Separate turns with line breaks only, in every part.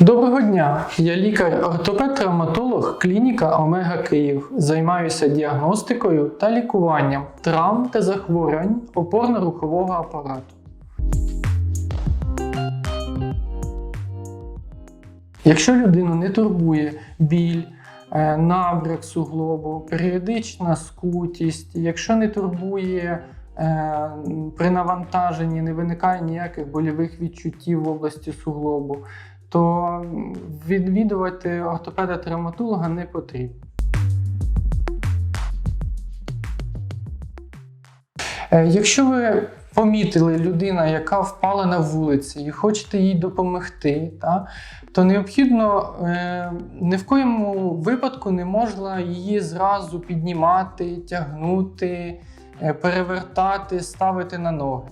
Доброго дня! Я лікар-ортопед-травматолог клініка Омега Київ. Займаюся діагностикою та лікуванням травм та захворювань опорно-рухового апарату. Якщо людину не турбує біль, е, набряк суглобу, періодична скутість, якщо не турбує е, при навантаженні, не виникає ніяких больових відчуттів в області суглобу, то відвідувати ортопеда-травматолога не потрібно. Е, Якщо ви помітили людина, яка впала на вулиці, і хочете їй допомогти, та, то необхідно е, ні в коєму випадку не можна її зразу піднімати, тягнути, е, перевертати, ставити на ноги.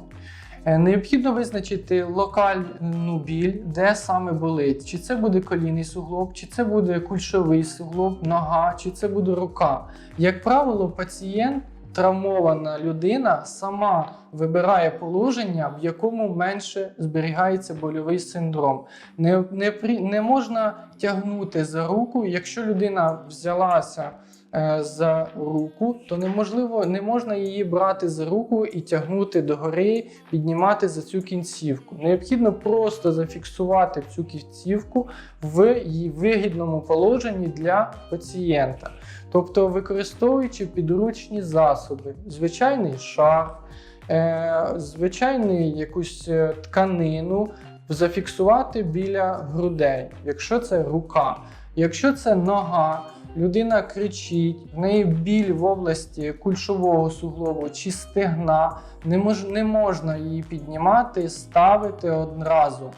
Е, Необхідно визначити локальну біль, де саме болить. Чи це буде колінний суглоб, чи це буде кульшовий суглоб, нога, чи це буде рука. Як правило, пацієнт, травмована людина, сама вибирає положення, в якому менше зберігається больовий синдром. Не, не, не можна тягнути за руку, якщо людина взялася за руку, то неможливо, не можна її брати за руку і тягнути догори, піднімати за цю кінцівку. Необхідно просто зафіксувати цю кінцівку в її вигідному положенні для пацієнта. Тобто, використовуючи підручні засоби, звичайний шар, е, звичайний якусь е, тканину, зафіксувати біля грудей, якщо це рука. Якщо це нога, людина кричить, в неї біль в області кульшового суглобу чи стегна, не, мож, не можна її піднімати, ставити одразу.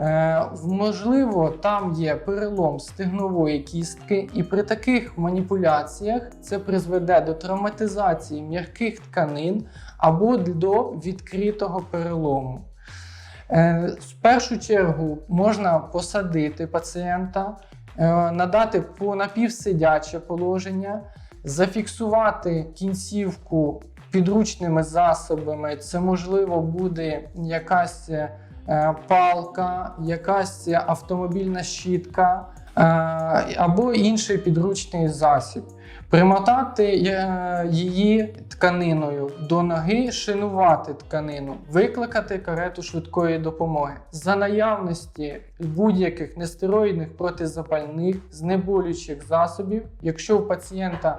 Е, можливо, там є перелом стегнової кістки, і при таких маніпуляціях це призведе до травматизації м'яких тканин або до відкритого перелому. Е, В першу чергу можна посадити пацієнта, надати по напівсидяче положення, зафіксувати кінцівку підручними засобами. Це можливо буде якась е, палка, якась автомобільна щітка е, або інший підручний засіб. Примотати е, її тканиною до ноги, шинувати тканину, викликати карету швидкої допомоги. За наявності будь-яких нестероїдних протизапальних знеболюючих засобів, якщо у пацієнта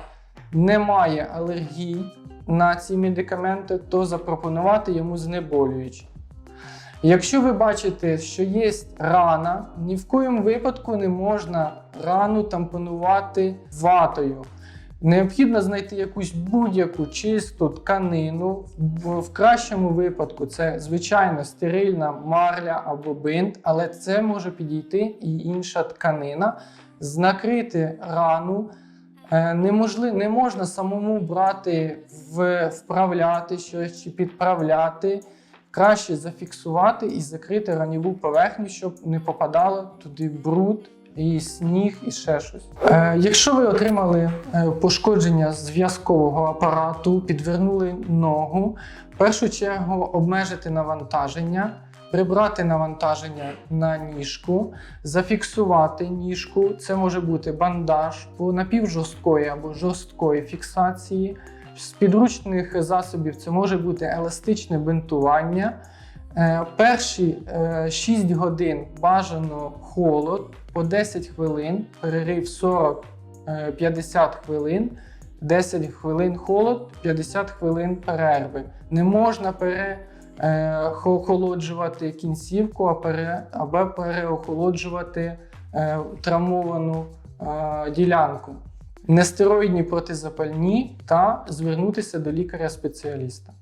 немає алергії на ці медикаменти, то запропонувати йому знеболюючі. Якщо ви бачите, що є рана, ні в коєму випадку не можна рану тампонувати ватою. Необхідно знайти якусь будь-яку чисту тканину. В, кращому випадку це звичайно стерильна марля або бинт, але це може підійти і інша тканина, накрити рану. Е, Неможли, не можна самому брати, вправляти щось чи підправляти. Краще зафіксувати і закрити раніву поверхню, щоб не попадало туди бруд, і сніг, і ще щось. Е, якщо ви отримали е, пошкодження зв'язкового апарату, підвернули ногу, в першу чергу обмежити навантаження, прибрати навантаження на ніжку, зафіксувати ніжку. Це може бути бандаж по напівжорсткої або жорсткої фіксації. З підручних засобів це може бути еластичне бинтування. Е, Перші е, 6 годин бажано холод по 10 хвилин, перерив 40-50 хвилин, 10 хвилин холод, 50 хвилин перерви. Не можна переохолоджувати кінцівку або переохолоджувати е, травмовану е, ділянку. Нестероїдні протизапальні та звернутися до лікаря-спеціаліста.